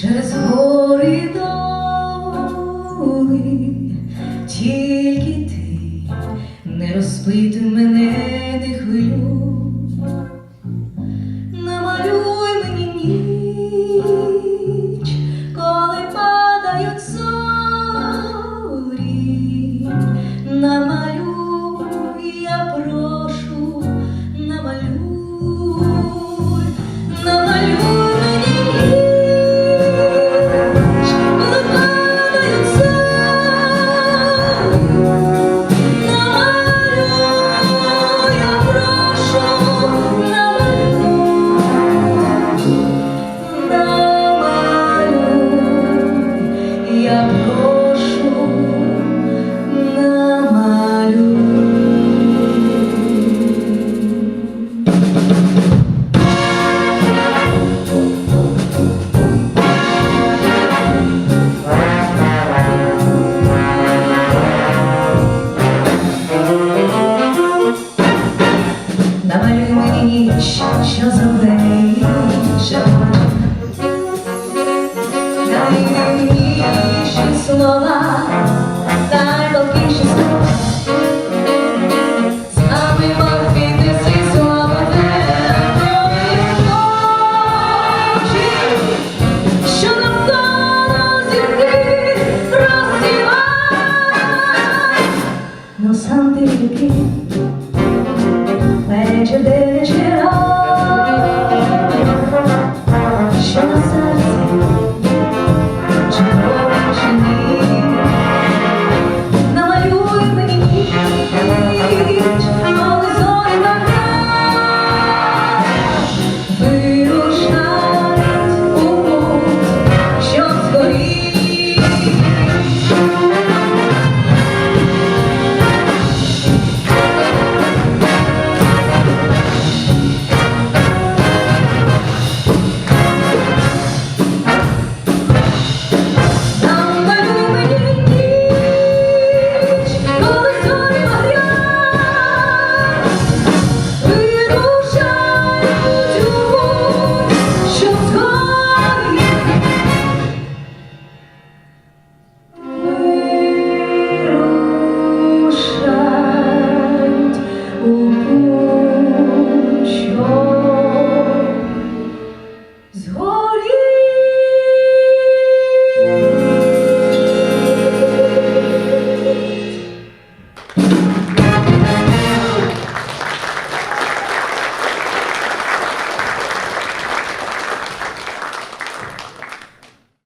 через гори доли, тільки ти не розпитуй мене, не хвилюй.